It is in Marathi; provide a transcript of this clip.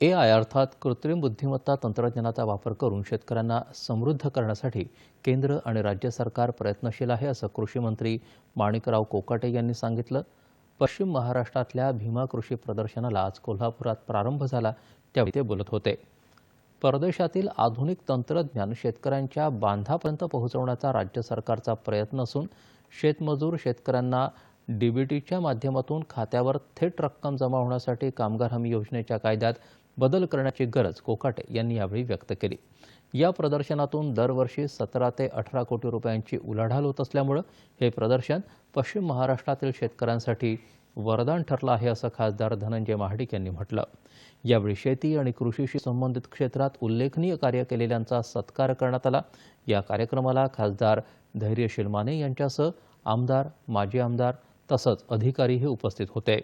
ए आय अर्थात कृत्रिम बुद्धिमत्ता तंत्रज्ञानाचा वापर करून शेतकऱ्यांना समृद्ध करण्यासाठी केंद्र आणि राज्य सरकार प्रयत्नशील आहे असं कृषी मंत्री माणिकराव कोकाटे यांनी सांगितलं. पश्चिम महाराष्ट्रातल्या भीमा कृषी प्रदर्शनाला आज कोल्हापुरात प्रारंभ झाला त्यावेळी ते बोलत होते. परदेशातील आधुनिक तंत्रज्ञान शेतकऱ्यांच्या बांधापर्यंत पोहोचवण्याचा राज्य सरकारचा प्रयत्न असून शेतमजूर शेतकऱ्यांना डीबीटीच्या माध्यमातून खात्यावर थेट रक्कम जमा होण्यासाठी कामगार हमी योजनेच्या कायद्यात बदल करण्याची गरज कोकाटे यांनी यावेळी व्यक्त केली. या प्रदर्शनातून दरवर्षी सतरा ते अठरा कोटी रुपयांची उलाढाल होत असल्यामुळं हे प्रदर्शन पश्चिम महाराष्ट्रातील शेतकऱ्यांसाठी वरदान ठरलं आहे असं खासदार धनंजय महाडिक यांनी म्हटलं. यावेळी शेती आणि कृषीशी संबंधित क्षेत्रात उल्लेखनीय कार्य केलेल्यांचा सत्कार करण्यात आला. या कार्यक्रमाला खासदार धैर्यशील माने यांच्यासह आमदार माजी आमदार तसंच अधिकारीही उपस्थित होते.